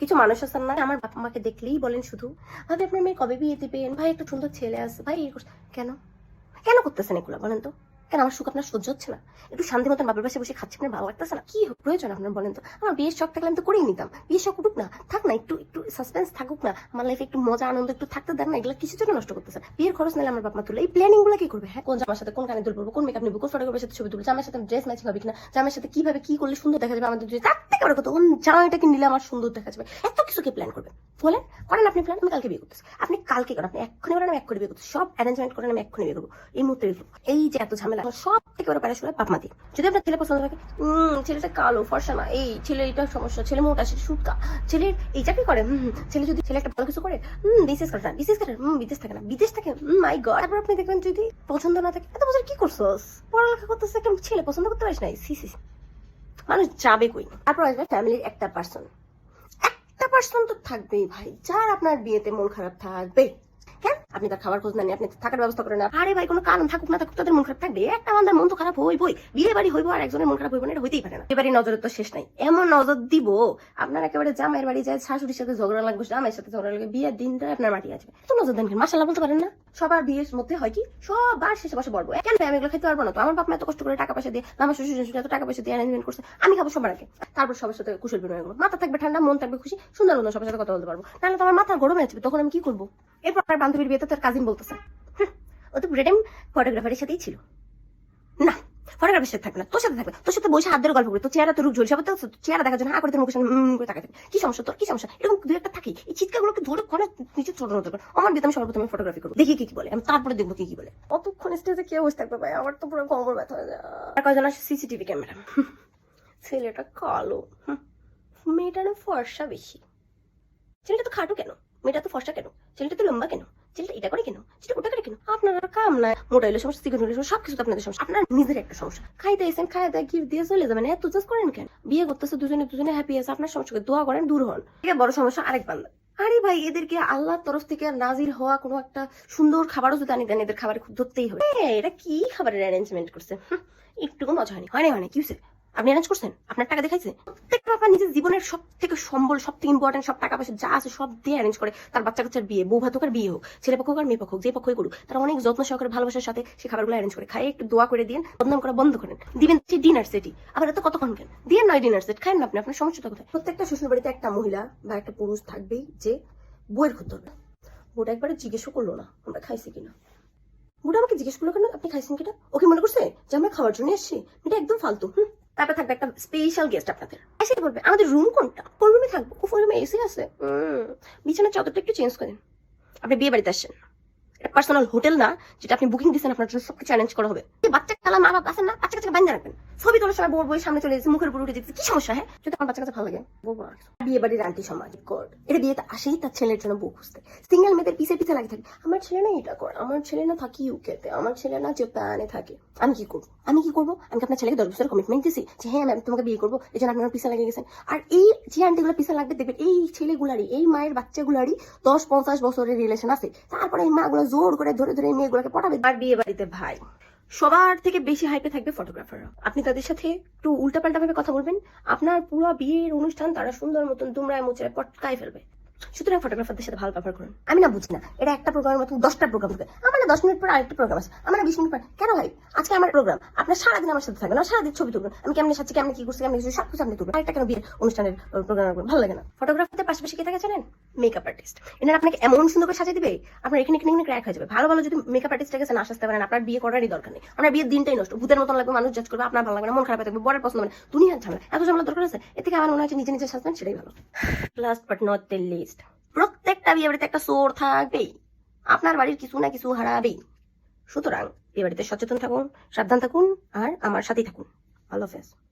কিছু মানুষ আছেন না আমার বাবা মাকে দেখলেই বলেন শুধু, ভাবি, আপনার মেয়ে কবে বিয়ে দিবেন? ভাই, একটা সুন্দর ছেলে আছে। ভাই কেন? কেন করতেছেন এগুলো বলেন তো? কেন আমার সুখ আপনার সহ্য হচ্ছে না? একটু শান্তি মতন বাবার পাশে বসে খাচ্ছি আপনার ভালো লাগতেছে না? কি প্রয়োজন আপনার বলেন তো? আমার বিয়ের শখ থাকলে আমি তো করেই নিতাম। বিয়ের শখ উঠুক না, থাক না, একটু একটু সাসপেন্স থাকুক না। আমার লাইফে একটু মজা, আনন্দ, একটু থাকতে দেন না, এগুলো কিছুর জন্য নষ্ট করতেছে। বিয়ের খরচ নিলে আমার বাপ মা তুলে এই প্ল্যানিংগুলো কি করবে হ্যাঁ? কোন জামার সাথে কোন কানে দুল কোন মেকআপ নিবো, কোন ফটোগ্রাফের সাথে ছবি তুলবো, জামার সাথে ড্রেস ম্যাচিং হবে কিনা, জামার সাথে কীভাবে কি করলে সুন্দর দেখা যাবে, আমাদের তার থেকে বড় কথা কোন জামাইটাকে নিলে আমার সুন্দর দেখা যাবে। এত কিছু কি প্ল্যান করবে? বলেন, করেন আপনি প্ল্যান আমি কালকে বিয়ে করতেছি। আপনি কালকে করেন আপনি এক্ষুনি করেন আমি এক্ষুনি বিয়ে করতেছি সব অ্যারেঞ্জমেন্ট করেন আমি এক্ষুনি বিয়ে করব। এই মুহূর্তে বিয়ে করব। এই যে এত ঝামেলা সব থেকে বড় প্যারাস বাপ মা দিয়ে। যদি আপনার ছেলে পছন্দ থাকে উম, ছেলেটা কালো ফর্সা না এই ছেলে এটা সমস্যা ছেলে মোটা ছেলে সুটকা ছেলের এই চাকরি করে হুম, হুম, ছেলে যদি ছেলে একটা ভালো কিছু করে হুম বিশেষ করে না বিশেষ করে হুম বিদেশ থাকে না বিদেশ থাকে মাই গড তারপর আপনি দেখবেন যদি পছন্দ না থাকে এত বছর কি করছোস? পড়ালেখা করতেছে একটা ছেলে পছন্দ করতে পারিস নাই? সি সি। মানুষ যাবে কই? তারপর আসবে ফ্যামিলির একটা পার্সন পার্সন তো থাকবেই ভাই। যার আপনার বিয়েতে মন খারাপ থাকবে। কেন আপনি তার খাবার খোঁজ নেন আপনি থাকার ব্যবস্থা করেন না। আরে ভাই, কোনো কারণ থাকুক না থাকুক, তাদের মন খারাপ থাকবে। একটা বান্দার মন তো খারাপ হইবই বিয়ে বাড়ি হইবো আর একজনের মন খারাপ হইব না, এটা হইতেই পারে না। বিয়ে বাড়ি নজরের তো শেষ নাই। এমন নজর দিব, আপনার একেবারে জামাইয়ের বাড়ি যায়, শাশুড়ির সাথে ঝগড়া লাগবে, জামাইয়ের সাথে ঝগড়া লাগবে, বিয়ের দিনটা আপনার মাটি আসবে তো নজর দেন মাসাল্লাহ বলতে পারেন না। সবার বিয়ের মধ্যে হয় কি, সবার শেষে বসে বলব কেন আমি এগুলো খেতে পারব না তো? আমার বাপ মা এত কষ্ট করে টাকা পয়সা দিয়ে, আমার শ্বশুর শ্বশুর এত টাকা পয়সা দিয়ে অ্যারেঞ্জমেন্ট করছে, আমি খাব সবার আগে। তারপর সবার সাথে কুশল বিনিময় করব। মাথা থাকবে ঠান্ডা, মন থাকবে খুশি, সুন্দর মতো সবার সাথে কথা বলতে পারব। নাহলে তো আমার মাথা গরমে আছে তখন আমি কি করব? এরপর আমার বান্ধবীর বিয়েতে তার কাজিন বলতেছে। "হুম, ও তো রেডেম ফটোগ্রাফারের সাথেই ছিল। না ফটোগ্রাফারের সাথে থাকবে না তোর সাথে থাকবে তোর সাথে বসে হাত ধরে গল্প করি তো চেহারা তো রূপ আবার তো চেহারা দেখার জন্য হা করে তোর মুখের সামনে উম করে তাকাতে কি সমস্যা তোর? কি সমস্যা? এরকম দু একটা থাকি এই চিৎকারগুলোকে ধরে ঘরে নিচে ছোট ছোট করে। আমার বিয়ে আমি সর্বপ্রথমে ফটোগ্রাফি করব। দেখি কি কি বলে। আমি তারপরে দেখব কি কি বলে। অতক্ষণ স্টেজে কেউ বসে থাকবে ভাই? আমার তো পুরো কোমর ব্যথা হয়ে যায়। আর কয়জন আসে? সিসিটিভি ক্যামেরা ছেলেটা কালো। হুম, মেয়েটা না ফর্সা বেশি। ছেলেটা তো খাটো কেন? মেয়েটা তো ফর্সা কেন? ছেলেটা তো লম্বা কেন? ছেলেটা এটা করে কেন? ছেলেটা ওটা করে কেন? কাম মোটা সমস্যা হলে আপনাদের সমস্যা। আপনার নিজের একটা সমস্যা। এসেন গিফট দিয়ে চলে যাবেন। এত জাজ করেন কেন? বিয়ে করতেছে, দুজনে দুজনে হ্যাপি আছে, আপনার সমস্যাকে দোয়া করেন, দূর হন। থেকে বড় সমস্যা, আরেক বান্দা। আরে ভাই, এদেরকে আল্লাহর তরফ থেকে নাজিল হওয়া কোনো একটা সুন্দর খাবারও যদি আনি দেন, এদের খাবারে খুব ধরতেই হবে। এটা কি খাবারের অ্যারেঞ্জমেন্ট করছে? একটুকু মজা হয়নি। হয়নি হয়নি? আপনি অ্যারেঞ্জ করছেন? আপনার টাকা দেখাইছে প্রত্যেকটা আপনার নিজের জীবনের সব থেকে সম্বল সব থেকে ইম্পর্টেন্ট সব টাকা পয়সা যা আছে সব দিয়ে অ্যারেঞ্জ করে। তার বাচ্চা কাচ্চার বিয়ে, বউ ভাতকার বিয়ে হোক, ছেলে পক্ষ হোক আর মেয়ে পক্ষ হোক, যে পক্ষই করুক, তারা অনেক যত্ন সহকারে ভালোবাসার সাথে সেই খাবারগুলো অ্যারেঞ্জ করে। খায়, একটু দোয়া করে দিন বদনাম করা বন্ধ করেন। দিবেন ডিনার সেটি আবার এত কতক্ষণ কেন? দিয়ে নয় ডিনার সেট খায় না আপনি, আপনার সমস্যাটা কোথায়? প্রত্যেকটা শ্বশুর বাড়িতে একটা মহিলা বা একটা পুরুষ থাকবেই যে বইয়ের হবে ওটা একবারে জিজ্ঞেসও করল না, আমরা খাইছি কিনা। বুড়া আমাকে জিজ্ঞেস করল কেন? আপনি খাইছেন কিনা? ওকে মনে করছে যে আমরা খাওয়ার জন্য এসেছি? এটা একদম ফালতু, হুম? তারপর থাকবে একটা স্পেশাল গেস্ট আপনাদের। এসে বলবে, আমাদের রুম কোনটা? কোন রুমে থাকব? ও রুমে এসি আছে। বিছানা চাদরটা একটু চেঞ্জ করেন আপনি বিয়ে বাড়িতে আসছেন? এটা পার্সোনাল হোটেল না, যেটা আপনি বুকিং দিচ্ছেন আপনার জন্য সবকিছু অ্যারেঞ্জ করা হবে। বাচ্চা খেলা মা বাপ আছেন না? বাচ্চা কাছে বাইন্দা রাখবেন। ছবি তোলার সময় বোর বই সামনে চলে যাচ্ছে মুখের উপর উঠে যেতে কি সমস্যা হ্যাঁ? যদি আমার বাচ্চা কাছে ভালো লাগে বলব আর বিয়ে বাড়ির আন্টি সমাজ, গড। এটা বিয়েতে আসেই তার ছেলের জন্য বউ খুঁজতে। সিঙ্গেল মেয়েদের পিছে পিছে লাগে থাকে। আমার ছেলে না এটা করে, আমার ছেলে না থাকি ইউকেতে আমার ছেলে না জাপানে থাকে। আমি কি করব? আমি কি করব? আমি আপনার ছেলেকে দশ বছরের কমিটমেন্ট দিছি যে হ্যাঁ আমি তোমাকে বিয়ে করব। এই জন্য আপনার পিছা লেগে গেছেন। আর এই যে আন্টিগুলো পিছা লাগবে, দেখবেন এই ছেলেগুলারই, এই মায়ের বাচ্চাগুলারই দশ পঞ্চাশ বছরের রিলেশন আছে। তারপরে এই মাগুলো জোর করে ধরে ধরে এই মেয়েগুলোকে পটাবে। আর বিয়ে বাড়িতে ভাই সবার থেকে বেশি হাইপে থাকবে ফটোগ্রাফাররা আপনি তাদের সাথে একটু উল্টাপাল্টা ভাবে কথা বলবেন। আপনার পুরো বিয়ের অনুষ্ঠান তারা সুন্দর মতন দুমরায় মোচড়ায় পটকায় ফেলবে। সুতরাং ফটোগ্রাফারদের সাথে ভালো ব্যবহার করুন। আমি না বুঝি না। এটা একটা প্রোগ্রামের মতন দশটা প্রোগ্রাম থাকে। আমার না দশ মিনিট পর আরেকটা প্রোগ্রাম আছে। আমার না বিশ মিনিট পর কেন ভাই? আজকে আমার প্রোগ্রাম আপনার সারাদিন আমার সাথে থাকবেন। আমার সারাদিন ছবি তুলবেন। আমি কেমন সাথে কেমন কি করছি, কেমন কিছু সব কিছু আপনি তুলবেন। আরেকটা কেন বিয়ের অনুষ্ঠানের প্রোগ্রাম করবেন ভালো লাগে না। ফটোগ্রাফারদের পাশাপাশি কে থাকে জানেন? মেকআপ আর্টিস্ট এনারা আপনাকে এমন সুন্দর করে সাজিয়ে দিবে, আপনার এখানে এখানে ক্র্যাক হয়ে যাবে। ভালো ভালো যদি মেকআপ আর্টিস্ট কাছে না আসতে পারেন, আপনার বিয়ে করারই দরকার নেই। আপনার বিয়ের দিনটাই নষ্ট। ভূতের মতন লাগবে, মানুষ জাজ করবে, আপনার ভালো লাগবে না, মন খারাপ থাকবে, বরের পছন্দ হবে না। দুনিয়ার ঝামেলা। এত ঝামেলা দরকার আছে? এ থেকে আমার মনে হচ্ছে নিজে নিজে সাজবেন, সেটাই ভালো। লাস্ট বাট নট লিস্ট প্রত্যেকটা বিয়ে বাড়িতে একটা চোর থাকবেই। আপনার বাড়ির কিছু না কিছু হারাবেই। সুতরাং, বিয়ে বাড়িতে সচেতন থাকুন, সাবধান থাকুন, আর আমার সাথেই থাকুন। আল্লাহ হাফেজ।